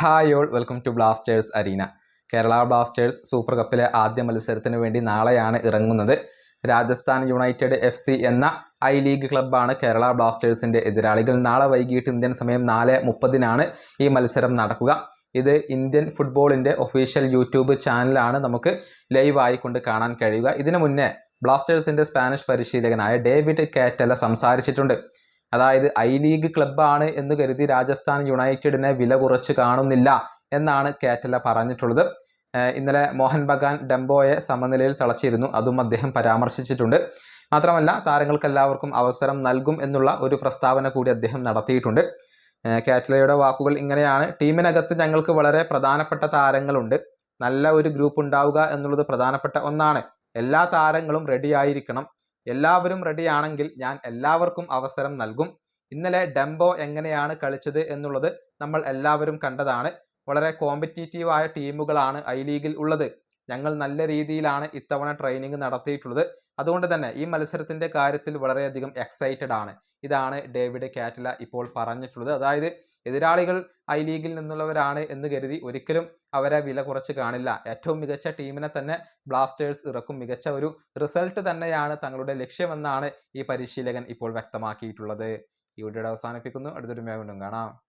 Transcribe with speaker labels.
Speaker 1: Hi all welcome to Blasters Arena Kerala Blasters super കപ്പിലെ ആദ്യ മത്സരത്തിന് വേണ്ടി നാളെയാണ് ഇറങ്ങുന്നത്. രാജസ്ഥാൻ യുണൈറ്റഡ് എഫ് സി എന്ന ഐ ലീഗ് ക്ലബ്ബാണ് കേരള ബ്ലാസ്റ്റേഴ്സിന്റെ എതിരാളികൾ. നാളെ വൈകിട്ട് ഇന്ത്യൻ സമയം നാല് മുപ്പതിനാണ് ഈ മത്സരം നടക്കുക. ഇത് ഇന്ത്യൻ ഫുട്ബോളിന്റെ ഒഫീഷ്യൽ യൂട്യൂബ് ചാനലാണ് നമുക്ക് ലൈവ് ആയിക്കൊണ്ട് കാണാൻ കഴിയുക. ഇതിനു മുന്നേ ബ്ലാസ്റ്റേഴ്സിന്റെ സ്പാനിഷ് പരിശീലകനായ ഡേവിഡ് കാറ്റല സംസാരിച്ചിട്ടുണ്ട്. അതായത് ഐ ലീഗ് ക്ലബ്ബാണ് എന്ന് കരുതി രാജസ്ഥാൻ യുണൈറ്റഡിനെ വില കുറച്ച് കാണുന്നില്ല എന്നാണ് കാറ്റല പറഞ്ഞിട്ടുള്ളത്. ഇന്നലെ മോഹൻ ബഗാൻ ഡംബോയെ സമനിലയിൽ തളച്ചിരുന്നു. അതും അദ്ദേഹം പരാമർശിച്ചിട്ടുണ്ട്. മാത്രമല്ല താരങ്ങൾക്കെല്ലാവർക്കും അവസരം നൽകും എന്നുള്ള ഒരു പ്രസ്താവന കൂടി അദ്ദേഹം നടത്തിയിട്ടുണ്ട്. കാറ്റലയുടെ വാക്കുകൾ ഇങ്ങനെയാണ്. ടീമിനകത്ത് ഞങ്ങൾക്ക് വളരെ പ്രധാനപ്പെട്ട താരങ്ങളുണ്ട്. നല്ല ഒരു ഗ്രൂപ്പ് ഉണ്ടാവുക എന്നുള്ളത് പ്രധാനപ്പെട്ട ഒന്നാണ്. എല്ലാ താരങ്ങളും റെഡി ആയിരിക്കണം. എല്ലാവരും റെഡിയാണെങ്കിൽ ഞാൻ എല്ലാവർക്കും അവസരം നൽകും. ഇന്നലെ ഡെംബോ എങ്ങനെയാണ് കളിച്ചത് എന്നുള്ളത് നമ്മൾ എല്ലാവരും കണ്ടതാണ്. വളരെ കോമ്പറ്റീറ്റീവായ ടീമുകളാണ് ഐ ലീഗിൽ ഉള്ളത്. ഞങ്ങൾ നല്ല രീതിയിലാണ് ഇത്തവണ ട്രെയിനിങ് നടത്തിയിട്ടുള്ളത്. അതുകൊണ്ട് തന്നെ ഈ മത്സരത്തിന്റെ കാര്യത്തിൽ വളരെയധികം എക്സൈറ്റഡ് ആണ്. ഇതാണ് ഡേവിഡ് കാറ്റല ഇപ്പോൾ പറഞ്ഞിട്ടുള്ളത്. അതായത് എതിരാളികൾ ഐ ലീഗിൽ നിന്നുള്ളവരാണ് എന്ന് കരുതി ഒരിക്കലും അവരെ വില കുറച്ച് കാണില്ല. ഏറ്റവും മികച്ച ടീമിനെ തന്നെ ബ്ലാസ്റ്റേഴ്സ് ഇറക്കും. മികച്ച ഒരു റിസൾട്ട് തന്നെയാണ് തങ്ങളുടെ ലക്ഷ്യമെന്നാണ് ഈ പരിശീലകൻ ഇപ്പോൾ വ്യക്തമാക്കിയിട്ടുള്ളത്. ഈ വീഡിയോയുടെ അവസാനിപ്പിക്കുന്നു. അടുത്തൊരു വീണ്ടും കാണാം.